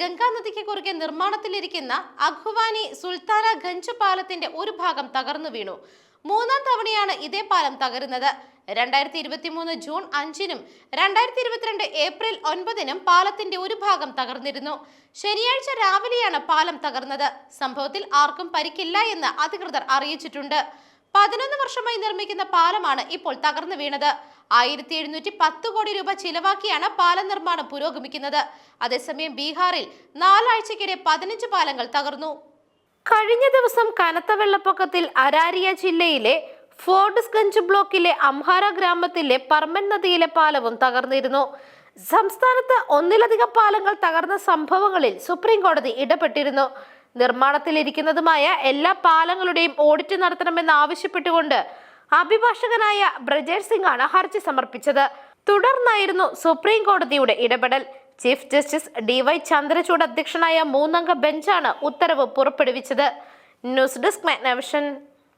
ഗംഗാ നദിക്ക് കുറുകെ നിർമ്മാണത്തിലിരിക്കുന്ന അഖുവാനി സുൽത്താന ഗഞ്ച് പാലത്തിന്റെ ഒരു ഭാഗം തകർന്നു വീണു. മൂന്നാം തവണയാണ് ഇതേ പാലം തകരുന്നത്. രണ്ടായിരത്തി ഇരുപത്തി മൂന്ന് ജൂൺ അഞ്ചിനും രണ്ടായിരത്തി ഇരുപത്തിരണ്ട് ഏപ്രിൽ ഒൻപതിനും പാലത്തിന്റെ ഒരു ഭാഗം തകർന്നിരുന്നു. ശനിയാഴ്ച രാവിലെയാണ് പാലം തകർന്നത്. സംഭവത്തിൽ ആർക്കും പരിക്കില്ല എന്ന് അധികൃതർ അറിയിച്ചിട്ടുണ്ട്. പതിനൊന്ന് വർഷമായി നിർമ്മിക്കുന്ന പാലമാണ് ഇപ്പോൾ തകർന്നു വീണത്. ആയിരത്തി എഴുന്നൂറ്റി പത്ത് കോടി രൂപ ചിലവാക്കിയാണ് പാലം നിർമ്മാണം പുരോഗമിക്കുന്നത്. അതേസമയം ബീഹാറിൽ നാലാഴ്ചക്കിടെ പതിനഞ്ച് പാലങ്ങൾ തകർന്നു. കഴിഞ്ഞ ദിവസം കനത്ത വെള്ളപ്പൊക്കത്തിൽ അരാരിയ ജില്ലയിലെ ഫോർഡ്സ്ഗഞ്ച് ബ്ലോക്കിലെ അംഹാര ഗ്രാമത്തിലെ പർമൻ നദിയിലെ പാലവും തകർന്നിരുന്നു. സംസ്ഥാനത്ത് ഒന്നിലധികം പാലങ്ങൾ തകർന്ന സംഭവങ്ങളിൽ സുപ്രീം കോടതി ഇടപെട്ടിരുന്നു. നിർമ്മാണത്തിലിരിക്കുന്നതുമായ എല്ലാ പാലങ്ങളുടെയും ഓഡിറ്റ് നടത്തണമെന്ന് ആവശ്യപ്പെട്ടുകൊണ്ട് അഭിഭാഷകനായ ബ്രജേഷ് സിംഗ് ആണ് ഹർജി സമർപ്പിച്ചത്. തുടർന്നായിരുന്നു സുപ്രീം കോടതിയുടെ ഇടപെടൽ. Chief justice D Y Chandrachud അധ്യക്ഷനായ മൂന്നംഗ ബെഞ്ചാണ് ഉത്തരവ് പുറപ്പെടുവിച്ചത്. News desk Magnavision.